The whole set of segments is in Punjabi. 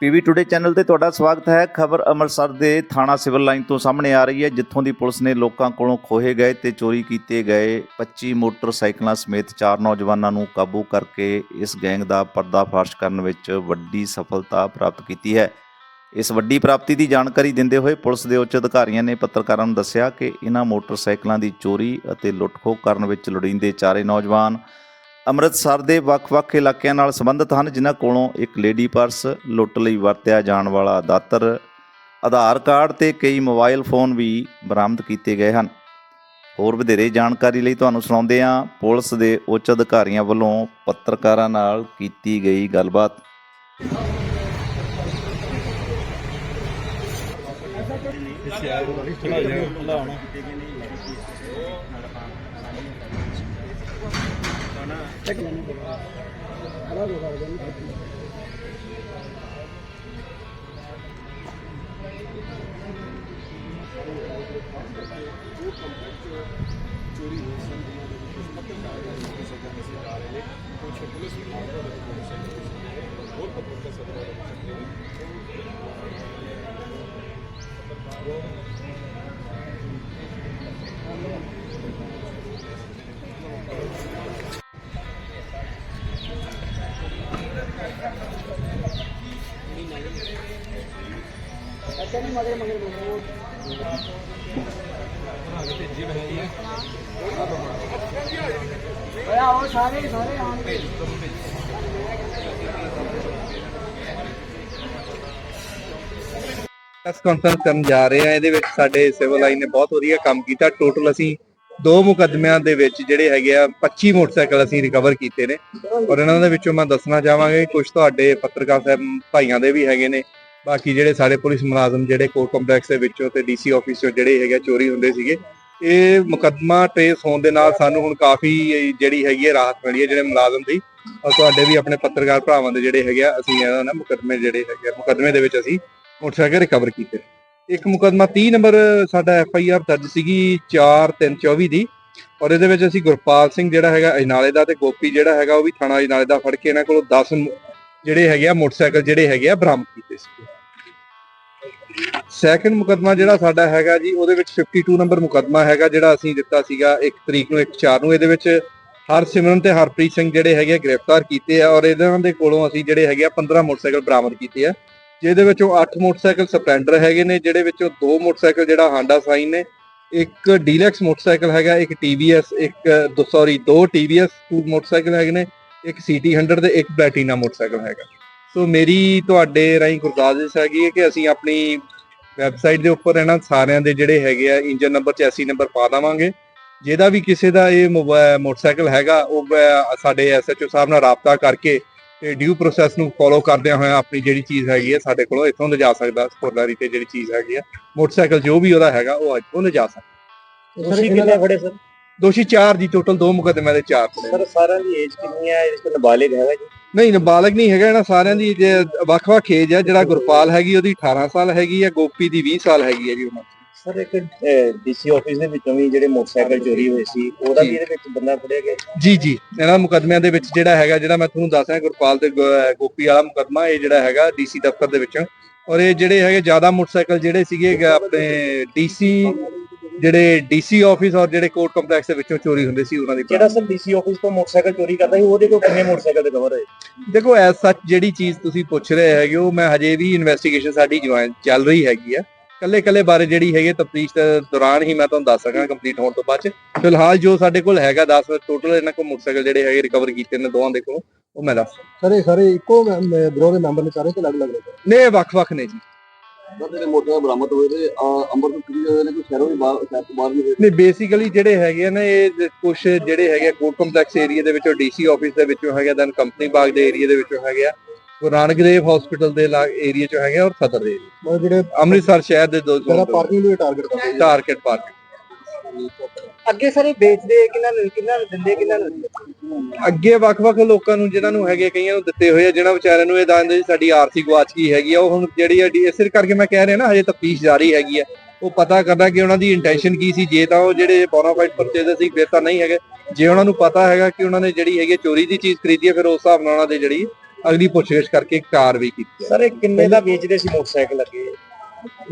ਪੀਵੀ ਟੁਡੇ ਚੈਨਲ ਤੇ ਤੁਹਾਡਾ ਸਵਾਗਤ ਹੈ। ਖਬਰ ਅੰਮ੍ਰਿਤਸਰ ਦੇ ਥਾਣਾ ਸਿਵਲ ਲਾਈਨ ਤੋਂ ਸਾਹਮਣੇ ਆ ਰਹੀ ਹੈ, ਜਿੱਥੋਂ ਦੀ ਪੁਲਿਸ ਨੇ ਲੋਕਾਂ ਕੋਲੋਂ ਖੋਹੇ ਗਏ ਤੇ ਚੋਰੀ ਕੀਤੇ ਗਏ 25 ਮੋਟਰਸਾਈਕਲਾਂ ਸਮੇਤ ਚਾਰ ਨੌਜਵਾਨਾਂ ਨੂੰ ਕਾਬੂ ਕਰਕੇ ਇਸ ਗੈਂਗ ਦਾ ਪਰਦਾਫਾਸ਼ ਕਰਨ ਵਿੱਚ ਵੱਡੀ ਸਫਲਤਾ ਪ੍ਰਾਪਤ ਕੀਤੀ ਹੈ। ਇਸ ਵੱਡੀ ਪ੍ਰਾਪਤੀ ਦੀ ਜਾਣਕਾਰੀ ਦਿੰਦੇ ਹੋਏ ਪੁਲਿਸ ਦੇ ਉੱਚ ਅਧਿਕਾਰੀਆਂ ਨੇ ਪੱਤਰਕਾਰਾਂ ਨੂੰ ਦੱਸਿਆ ਕਿ ਇਹਨਾਂ ਮੋਟਰਸਾਈਕਲਾਂ ਦੀ ਚੋਰੀ ਅਤੇ ਲੁੱਟ-ਖੋਹ ਕਰਨ ਵਿੱਚ ਲੋੜੀਂਦੇ ਚਾਰੇ ਨੌਜਵਾਨ ਅੰਮ੍ਰਿਤਸਰ ਦੇ ਵੱਖ-ਵੱਖ ਇਲਾਕਿਆਂ ਨਾਲ ਸੰਬੰਧਿਤ ਹਨ, ਜਿਨ੍ਹਾਂ ਕੋਲੋਂ ਇੱਕ ਲੇਡੀ ਪਰਸ ਲੁੱਟ ਲਈ ਵਰਤਿਆ ਜਾਣ ਵਾਲਾ ਦਾਤਰ ਆਧਾਰ ਕਾਰਡ ਤੇ ਕਈ ਮੋਬਾਈਲ ਫੋਨ ਵੀ ਬਰਾਮਦ ਕੀਤੇ ਗਏ ਹਨ। ਹੋਰ ਵਧੇਰੇ ਜਾਣਕਾਰੀ ਲਈ ਤੁਹਾਨੂੰ ਸੁਣਾਉਂਦੇ ਹਾਂ, ਪੁਲਿਸ ਦੇ ਉੱਚ ਅਧਿਕਾਰੀਆਂ ਵੱਲੋਂ ਪੱਤਰਕਾਰਾਂ ਨਾਲ ਕੀਤੀ ਗਈ ਗੱਲਬਾਤ। ਚੋਰੀ ਹੋ। ਸਕਦੀ ਹੈ ਕੁਝ ਪੱਤਰਕਾਰ ਹੋ ਸਕਦਾ ਕਿਸੇ ਕਾਰਨ ਨੇ ਕੁਝ ਪੁਲਿਸ ਵਿਭਾਗ ਦਾ ਕੋਈ ਹੋਰ ਪੱਤਰਕਾਰ ਸਦਵਾ ਪ੍ਰੈਸ ਕਾਨਫਰੰਸ ਕਰਨ ਜਾ ਰਹੇ ਆ ਇਹਦੇ ਵਿੱਚ ਸਾਡੇ ਸਿਵਲ ਲਾਈਨ ਨੇ ਬਹੁਤ ਵਧੀਆ ਕੰਮ ਕੀਤਾ। ਟੋਟਲ ਅਸੀਂ ਦੋ ਮੁਕੱਦਮਿਆਂ ਦੇ ਵਿੱਚ ਜਿਹੜੇ ਹੈਗੇ ਆ 25 ਮੋਟਰਸਾਈਕਲ ਅਸੀਂ ਰਿਕਵਰ ਕੀਤੇ ਨੇ। ਔਰ ਇਹਨਾਂ ਦੇ ਵਿੱਚੋਂ ਮੈਂ ਦੱਸਣਾ ਚਾਹਾਂਗਾ ਕਿ ਕੁਝ ਤੁਹਾਡੇ ਪੱਤਰਕਾਰ ਸਾਹਿਬ, ਭਾਈਆਂ ਦੇ ਵੀ ਹੈਗੇ ਨੇ। ਬਾਕੀ ਜਿਹੜੇ ਸਾਡੇ ਪੁਲਿਸ ਮੁਲਾਜ਼ਮ ਜਿਹੜੇ ਕੋਰਟ ਕੰਪਲੈਕਸ ਦੇ ਵਿੱਚੋਂ ਤੇ ਡੀਸੀ ਆਫਿਸ ਚੋਂ ਜਿਹੜੇ ਹੈਗੇ ਆ, ਚੋਰੀ ਹੁੰਦੇ ਸੀਗੇ ਇਹ ਮੁਕੱਦਮਾ ਟ੍ਰੇਸ ਹੋਣ ਦੇ ਨਾਲ ਸਾਨੂੰ ਹੁਣ ਕਾਫੀ ਜਿਹੜੀ ਹੈਗੀ ਹੈ ਰਾਹਤ ਮਿਲੀ ਹੈ ਜਿਹੜੇ ਮੁਲਾਜ਼ਮ ਦੀ। ਔਰ ਤੁਹਾਡੇ ਵੀ ਆਪਣੇ ਪੱਤਰਕਾਰ ਭਰਾਵਾਂ ਦੇ ਜਿਹੜੇ ਹੈਗੇ ਆ ਅਸੀਂ ਇਹਨਾਂ ਨਾਲ ਮੁਕੱਦਮੇ ਜਿਹੜੇ ਹੈਗੇ ਆ, ਮੁਕੱਦਮੇ ਦੇ ਵਿੱਚ ਅਸੀਂ ਮੋਟਰਸਾਈਕਲ ਰਿਕਵਰ ਕੀਤੇ ਇੱਕ ਮੁਕਦਮਾ 30 ਨੰਬਰ ਸਾਡਾ ਐਫ ਆਈ ਆਰ ਦਰਜ ਸੀਗੀ 4324 ਦੀ। ਔਰ ਇਹਦੇ ਵਿੱਚ ਅਸੀਂ ਗੁਰਪਾਲ ਸਿੰਘ ਜਿਹੜਾ ਹੈਗਾ ਅਜਨਾਲੇ ਦਾ ਤੇ ਗੋਪੀ ਜਿਹੜਾ ਹੈਗਾ ਉਹ ਵੀ ਥਾਣਾ ਅਜਨਾਲੇ ਦਾ ਫੜ ਕੇ ਇਹਨਾਂ ਕੋਲੋਂ 10 ਜਿਹੜੇ ਹੈਗੇ ਆ ਮੋਟਰਸਾਈਕਲ ਜਿਹੜੇ ਹੈਗੇ ਆ ਬਰਾਮਦ ਕੀਤੇ ਸੀ। ਸੈਕੰਡ ਮੁਕਦਮਾ ਜਿਹੜਾ ਸਾਡਾ ਹੈਗਾ ਜੀ, ਉਹਦੇ ਵਿੱਚ 52 ਨੰਬਰ ਮੁਕਦਮਾ ਹੈਗਾ ਜਿਹੜਾ ਅਸੀਂ ਦਿੱਤਾ ਸੀਗਾ 1 ਤਰੀਕ ਨੂੰ 1 4 ਨੂੰ। ਇਹਦੇ ਵਿੱਚ ਹਰਸਿਮਰਨ ਤੇ ਹਰਪ੍ਰੀਤ ਸਿੰਘ ਜਿਹੜੇ ਹੈਗੇ ਗ੍ਰਿਫਤਾਰ ਕੀਤੇ ਆ ਔਰ ਇਹਨਾਂ ਦੇ ਕੋਲੋਂ ਅਸੀਂ ਜਿਹੜੇ ਹੈਗੇ ਆ 15 ਮੋਟਰਸਾਈਕਲ ਬਰਾਮਦ ਕੀਤੇ ਆ, ਜਿਹਦੇ ਵਿੱਚੋਂ 8 ਮੋਟਰਸਾਈਕਲ ਸਪਲੈਂਡਰ ਹੈਗੇ ਨੇ, ਜਿਹੜੇ ਵਿੱਚੋਂ ਦੋ ਮੋਟਰਸਾਈਕਲ ਜਿਹੜਾ ਹਾਂਡਾ ਸਾਈਨ ਨੇ, ਇੱਕ ਡੀਲੈਕਸ ਮੋਟਰਸਾਈਕਲ ਹੈਗਾ, ਇੱਕ ਟੀਵੀਐਸ ਇੱਕ ਸੌਰੀ ਦੋ ਟੀਵੀਐਸ ਮੋਟਰਸਾਈਕਲ ਹੈਗੇ ਨੇ, ਇੱਕ ਸੀਟੀ 100 ਤੇ ਇੱਕ ਪਲੈਟੀਨਾ ਮੋਟਰਸਾਈਕਲ ਹੈਗਾ। ਸੋ ਮੇਰੀ ਤੁਹਾਡੇ ਰਾਹੀਂ ਗੁਰਦਾਸ ਹੈਗੀ ਹੈ ਕਿ ਅਸੀਂ ਆਪਣੀ ਵੈਬਸਾਈਟ ਦੇ ਉੱਪਰ ਇਹਨਾਂ ਸਾਰਿਆਂ ਦੇ ਜਿਹੜੇ ਹੈਗੇ ਆ ਇੰਜਨ ਨੰਬਰ ਚੈਸੀ ਨੰਬਰ ਪਾ ਦੇਵਾਂਗੇ। ਜਿਹਦਾ ਵੀ ਕਿਸੇ ਦਾ ਇਹ ਮੋਟਰਸਾਈਕਲ ਹੈਗਾ ਉਹ ਸਾਡੇ ਐਸਐਚਓ ਸਾਹਿਬ ਨਾਲ ਰਾਬਤਾ ਕਰਕੇ ਤੇ ਡਿਊ ਪ੍ਰੋਸੈਸ ਨੂੰ ਫੋਲੋ ਕਰਦਿਆਂ ਹੋਇਆ ਆਪਣੀ ਜਿਹੜੀ ਚੀਜ਼ ਹੈਗੀ ਹੈ ਸਾਡੇ ਕੋਲੋਂ ਇੱਥੋਂ ਲਿਜਾ ਸਕਦਾ ਸਪੋਰਟਰੀ ਤੇ ਜਿਹੜੀ ਚੀਜ਼ ਹੈਗੀ ਆ ਮੋਟਰਸਾਈਕਲ ਜੋ ਵੀ ਉਹਦਾ ਹੈਗਾ ਉਹ ਇੱਥੋਂ ਲਿਜਾ ਸਕਦਾ। ਤੁਸੀਂ ਕਿੰਨੇ ਫੜੇ ਸਰ? ਦੋਸ਼ੀ 4 ਦੀ ਟੋਟਲ ਦੋ ਮੁਕੱਦਮਿਆਂ ਦੇ 4 ਸਰ ਸਾਰਿਆਂ ਦੀ ਏਜ ਕਿੰਨੀ ਹੈ ਇਸ ਤੋਂ ਨਾਬਾਲਿਗ ਹੈਗਾ ਜੀ। ਨਹੀਂ ਨਾਬਾਲਗ ਨਹੀਂ ਹੈਗਾ ਇਹਨਾਂ ਸਾਰਿਆਂ ਦੀ ਜੇ ਵੱਖ-ਵੱਖ ਏਜ ਹੈ ਜਿਹੜਾ ਗੁਰਪਾਲ ਹੈਗੀ ਉਹਦੀ 18 ਸਾਲ ਹੈਗੀ ਹੈ ਗੋਪੀ ਦੀ 20 ਸਾਲ ਹੈਗੀ ਹੈ ਜੀ ਉਹਨਾਂ ਸਰ ਇੱਕ ਡੀਸੀ ਆਫਿਸ ਦੇ ਵਿੱਚੋਂ ਵੀ ਜਿਹੜੇ ਮੋਟਰਸਾਈਕਲ ਚੋਰੀ ਹੋਏ ਸੀ ਉਹਦਾ ਵੀ। ਇਹਦੇ ਵਿੱਚ ਬੰਦਾ ਫੜਿਆ ਗਿਆ? ਜੀ ਜੀ ਇਹਨਾਂ ਮੁਕੱਦਮਿਆਂ ਦੇ ਵਿੱਚ ਜਿਹੜਾ ਹੈਗਾ ਜਿਹੜਾ ਮੈਂ ਤੁਹਾਨੂੰ ਦੱਸ ਰਿਹਾ ਗੁਰਪਾਲ ਤੇ ਗੋਪੀ ਵਾਲਾ ਮੁਕੱਦਮਾ ਇਹ ਜਿਹੜਾ ਹੈਗਾ ਡੀਸੀ ਦਫ਼ਤਰ ਦੇ ਵਿੱਚੋਂ। ਔਰ ਇਹ ਜਿਹੜੇ ਹੈਗੇ ਜ਼ਿਆਦਾ ਮੋਟਰਸਾਈਕਲ ਜਿਹੜੇ ਸੀਗੇ ਆਪਣੇ ਡੀਸੀ ਜਿਹੜੇ ਡੀਸੀ ਆਫਿਸ ਔਰ ਜਿਹੜੇ ਕੋਰਟ ਕੰਪਲੈਕਸ ਦੇ ਵਿੱਚੋਂ ਚੋਰੀ ਹੁੰਦੇ ਸੀ ਉਹਨਾਂ ਦੀ ਜਿਹੜਾ ਸਰ ਡੀਸੀ ਆਫਿਸ ਤੋਂ ਮੋਟਰਸਾਈਕਲ ਚੋਰੀ ਕਰਦਾ ਸੀ? ਉਹਦੇ ਕੋਲ ਕਿੰਨੇ ਮੋਟਰਸਾਈਕਲ ਦੇ ਕਵਰ ਹੋਏ? ਦੇਖੋ ਐਸ ਸੱਚ ਜਿਹੜੀ ਚੀਜ਼ ਤੁਸੀਂ ਪੁੱਛ ਰਹੇ ਹੈਗੇ ਹੋ ਮੈਂ ਹਜੇ ਵੀ ਇਨਵੈਸਟੀਗੇਸ਼ਨ ਸਾਡੀ ਜੁਆਇਨ ਚੱਲ ਰਹੀ ਹੈਗੀ ਆ। ਕੱਲੇ ਕੱਲੇ ਬਾਰੇ ਜਿਹੜੀ ਹੈਗੀ ਤਫਤੀਸ਼ ਦੇ ਦੌਰਾਨ ਹੀ ਮੈਂ ਤੁਹਾਨੂੰ ਦੱਸ ਸਕਾਂ ਕੰਪਲੀਟ ਹੋਣ ਤੋਂ ਬਾਅਦ ਫਿਲਹਾਲ ਜੋ ਸਾਡੇ ਕੋਲ ਹੈਗਾ 10 ਟੋਟਲ ਇਹਨਾਂ ਕੋਲ ਮੋਟਰਸਾਈਕਲ ਜਿਹੜੇ ਹੈਗੇ ਰਿਕਵਰ ਕੀਤੇ ਨੇ ਦੋਵਾਂ ਦੇ ਕੋਲ ਉਹ ਮੈਂ ਦੱਸ ਸਾਰੇ ਸਾਰੇ ਇੱਕੋ ਗਰੋਹ ਦੇ ਮੈਂਬਰ ਨੇ ਸਾਰੇ ਤੇ ਅਲੱਗ-ਅਲੱਗ ਨੇ ਨੇ ਇਹ ਵੱਖ-ਵੱਖ ਨੇ ਜੀ। ਜਿਹੜੇ ਮੋਟਰ ਬਰਾਮਦ ਹੋਏ ਤੇ ਅੰਮ੍ਰਿਤਸਰ ਕਿਹੜੀ ਜਗ੍ਹਾ ਨੇ ਕੋਈ ਸ਼ਹਿਰੋਂ ਵੀ ਬਾਹਰ ਸ਼ਹਿਰ ਤੋਂ ਬਾਹਰ ਵੀ ਹੋਏ ਨਹੀਂ ਬੇਸਿਕਲੀ ਜਿਹੜੇ ਹੈਗੇ ਆ ਨਾ ਇਹ ਕੁਝ ਜਿਹੜੇ ਹੈਗੇ ਕੋਰਟ ਕੰਪਲੈਕਸ ਏਰੀਆ ਦੇ ਵਿੱਚੋਂ ਡੀਸੀ ਆਫਿਸ ਦੇ ਵਿੱਚੋਂ ਹੈਗੇ ਦੈਨ ਕੰਪਨੀ ਬਾਗ ਦੇ ਏਰੀਆ ਦੇ ਵਿੱਚੋਂ ਹੈਗੇ ਆ ਗੁਰੂ ਨਾਨਕ ਦੇਵ ਹਸਪੀਟਲ ਦੇ ਏਰੀਆ ਚੋਂ ਹੈਗੇ ਆ ਔਰ ਸਦਰ ਦੇ ਜਿਹੜੇ ਅੰਮ੍ਰਿਤਸਰ ਸ਼ਹਿਰ ਦੇ ਦੋ ਜਿਹੜਾ ਪਾਰਕਿੰਗ ਨੂੰ ਟਾਰਗੇਟ ਕਰਦੇ ਟਾਰਗੇਟ ਪਾਰਕ ਅੱਗੇ ਸਰ ਵੇਚਦੇ ਕਿੰਨਾਂ ਨੂੰ ਕਿੰਨਾਂ ਨੂੰ ਦਿੰਦੇ ਕਿੰਨਾਂ ਨੂੰ ਅੱਗੇ ਵੱਖ-ਵੱਖ ਲੋਕਾਂ ਨੂੰ, ਜਿਨ੍ਹਾਂ ਨੂੰ ਹੈਗੇ, ਕਈਆਂ ਨੂੰ ਦਿੱਤੇ ਹੋਏ ਆ ਜਿਹਨਾਂ ਵਿਚਾਰਿਆਂ ਨੂੰ ਇਹ ਦੱਸਦੇ ਜੀ ਸਾਡੀ ਆਰਥਿਕ ਗਵਾਚ ਗਈ ਹੈਗੀ ਆ, ਉਹ ਹੁਣ ਜਿਹੜੀ ਆ ਇਸੇ ਕਰਕੇ ਮੈਂ ਕਹਿ ਰਿਹਾ ਨਾ, ਹਜੇ ਤਫਤੀਸ਼ ਜਾਰੀ ਹੈਗੀ ਆ। ਉਹ ਪਤਾ ਕਰਨਾ ਕਿ ਉਹਨਾਂ ਦੀ ਇੰਟੈਂਸ਼ਨ ਕੀ ਸੀ, ਜੇ ਤਾਂ ਉਹ ਜਿਹੜੇ ਬੋਨਾਫਾਈਡ ਪਰਚੇਜ਼ਰ ਸੀ, ਫਿਰ ਤਾਂ ਨਹੀਂ ਹੈਗੇ। ਜੇ ਉਹਨਾਂ ਨੂੰ ਪਤਾ ਹੈਗਾ ਕਿ ਉਹਨਾਂ ਨੇ ਜਿਹੜੀ ਹੈਗੀ ਚੋਰੀ ਦੀ ਚੀਜ਼ ਖਰੀਦੀ ਹੈ ਫਿਰ ਉਸ ਹਿਸਾਬ ਨਾਲ ਉਹਨਾਂ ਦੇ ਜਿਹੜੀ ਅਗਲੀ ਪੁੱਛਗਿੱਛ ਕਰਕੇ ਕਾਰਵਾਈ ਕੀਤੀ ਸਰ, ਇਹ ਕਿੰਨੇ ਦਾ ਵੇਚਦੇ ਸੀ ਮੋਟਰਸਾਈਕਲ ਅੱਗੇ?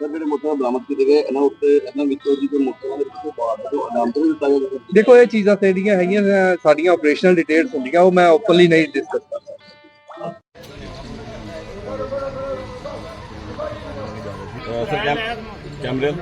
ਸਰ ਜਿਹੜੇ ਮੋਟਰ ਬਰਾਮਦ ਕੀਤੇ ਗਏ ਇਹਨਾਂ ਉੱਤੇ ਇਹਨਾਂ ਵਿੱਚੋਂ ਜੀ ਕੋਈ ਮੋਟਰਾਂ ਦੇ ਵਿੱਚੋਂ ਬਾਅਦ ਜੋ ਅਨਾਮ ਤੋਂ ਵੀ ਦਿੱਤਾ ਗਿਆ ਸਰ? ਦੇਖੋ ਇਹ ਚੀਜ਼ਾਂ ਤੇ ਜਿਹੜੀਆਂ ਹੈਗੀਆਂ ਸਾਡੀਆਂ ਆਪਰੇਸ਼ਨਲ ਡਿਟੇਲਸ ਹੁੰਦੀਆਂ ਉਹ ਮੈਂ ਓਪਨਲੀ ਨਹੀਂ ਡਿਸਕਸ ਕਰ ਸਕਦਾ ਸਰ ਕੈਮਰੇ